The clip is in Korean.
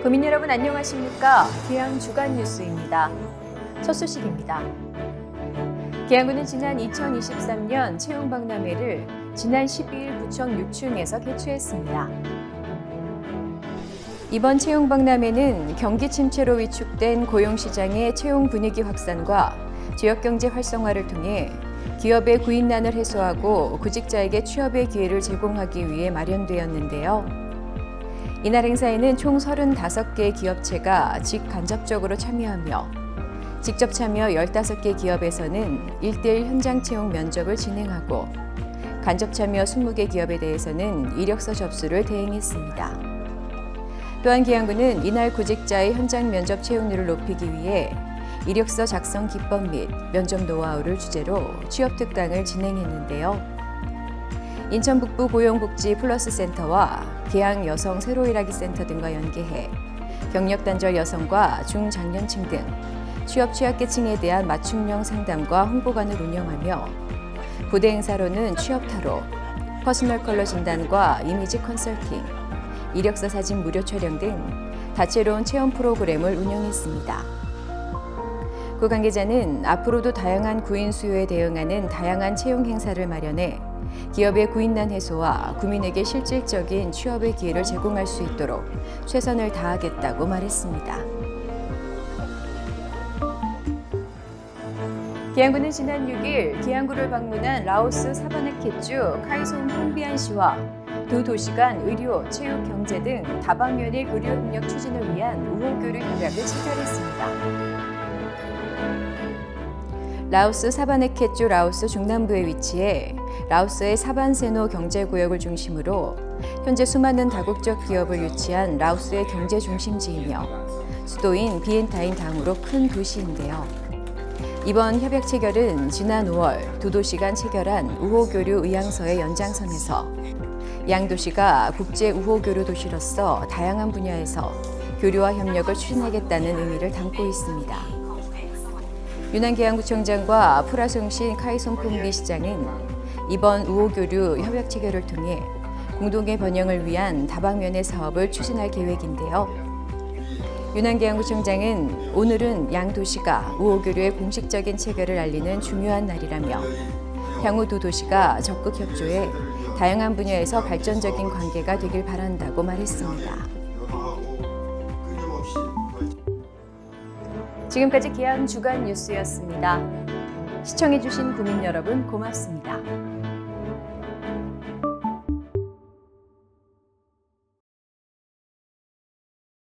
국민 여러분 안녕하십니까? 기양 주간 뉴스입니다. 첫 소식입니다. 기양군은 지난 2023년 채용 박람회를 지난 12일 구청 6층에서 개최했습니다. 이번 채용 박람회는 경기 침체로 위축된 고용 시장의 채용 분위기 확산과 지역 경제 활성화를 통해 기업의 구인난을 해소하고 구직자에게 취업의 기회를 제공하기 위해 마련되었는데요. 이날 행사에는 총 35개 기업체가 직간접적으로 참여하며 직접 참여 15개 기업에서는 1대1 현장 채용 면접을 진행하고 간접 참여 20개 기업에 대해서는 이력서 접수를 대행했습니다. 또한 기양군은 이날 구직자의 현장 면접 채용률을 높이기 위해 이력서 작성 기법 및 면접 노하우를 주제로 취업 특강을 진행했는데요. 인천 북부 고용복지 플러스 센터와 계양 여성 새로 일하기 센터 등과 연계해 경력 단절 여성과 중장년층 등 취업 취약계층에 대한 맞춤형 상담과 홍보관을 운영하며 부대 행사로는 취업 타로, 퍼스널 컬러 진단과 이미지 컨설팅, 이력서 사진 무료 촬영 등 다채로운 체험 프로그램을 운영했습니다. 구 관계자는 앞으로도 다양한 구인 수요에 대응하는 다양한 채용 행사를 마련해 기업의 구인난 해소와 구민에게 실질적인 취업의 기회를 제공할 수 있도록 최선을 다하겠다고 말했습니다. 기양군은 지난 6일 기양구를 방문한 라오스 사바나케주 카이송 홍비안 씨와 두 도시 간 의료, 체육, 경제 등 다방면의 의료 협력 추진을 위한 우호교류 협약을 체결했습니다. 라오스 사바네케주 라오스 중남부에 위치해 라오스의 사반세노 경제구역을 중심으로 현재 수많은 다국적 기업을 유치한 라오스의 경제 중심지이며 수도인 비엔타인 당으로 큰 도시인데요. 이번 협약 체결은 지난 5월 두 도시 간 체결한 우호교류 의향서의 연장선에서 양 도시가 국제 우호교류 도시로서 다양한 분야에서 교류와 협력을 추진하겠다는 의미를 담고 있습니다. 유난계양구청장과 프라송신 카이송풍비 시장은 이번 우호교류 협약 체결을 통해 공동의 번영을 위한 다방면의 사업을 추진할 계획인데요. 유난계양구청장은 오늘은 양 도시가 우호교류의 공식적인 체결을 알리는 중요한 날이라며 향후 두 도시가 적극 협조해 다양한 분야에서 발전적인 관계가 되길 바란다고 말했습니다. 지금까지 기양 주간 뉴스였습니다. 시청해주신 국민 여러분 고맙습니다.